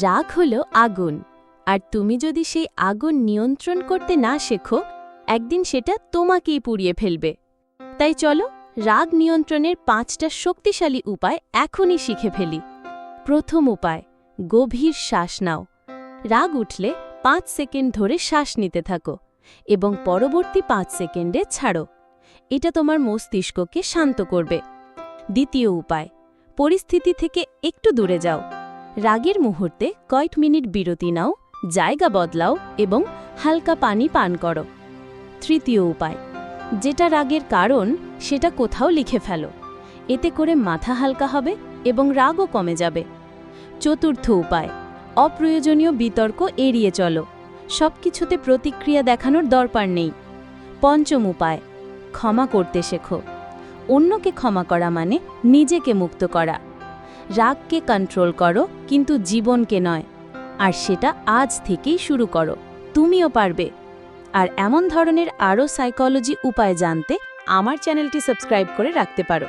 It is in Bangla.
রাগ হলো আগুন। আর তুমি যদি সেই আগুন নিয়ন্ত্রণ করতে না শেখো, একদিন সেটা তোমাকেই পুড়িয়ে ফেলবে। তাই চলো, রাগ নিয়ন্ত্রণের পাঁচটা শক্তিশালী উপায় এখনই শিখে ফেলি। প্রথম উপায়, গভীর শ্বাস নাও। রাগ উঠলে পাঁচ সেকেন্ড ধরে শ্বাস নিতে থাকো এবং পরবর্তী পাঁচ সেকেন্ডে ছাড়ো। এটা তোমার মস্তিষ্ককে শান্ত করবে। দ্বিতীয় উপায়, পরিস্থিতি থেকে একটু দূরে যাও। রাগের মুহূর্তে কয়েক মিনিট বিরতি নাও, জায়গা বদলাও এবং হালকা পানি পান করো। তৃতীয় উপায়, যেটা রাগের কারণ সেটা কোথাও লিখে ফেলো। এতে করে মাথা হালকা হবে এবং রাগও কমে যাবে। চতুর্থ উপায়, অপ্রয়োজনীয় বিতর্ক এড়িয়ে চলো। সব কিছুতে প্রতিক্রিয়া দেখানোর দরকার নেই। পঞ্চম উপায়, ক্ষমা করতে শেখো। অন্যকে ক্ষমা করা মানে নিজেকে মুক্ত করা। রাগকে কন্ট্রোল করো, কিন্তু জীবনকে নয়। আর সেটা আজ থেকেই শুরু করো। তুমিও পারবে। আর এমন ধরনের আরও সাইকোলজি উপায় জানতে আমার চ্যানেলটি সাবস্ক্রাইব করে রাখতে পারো।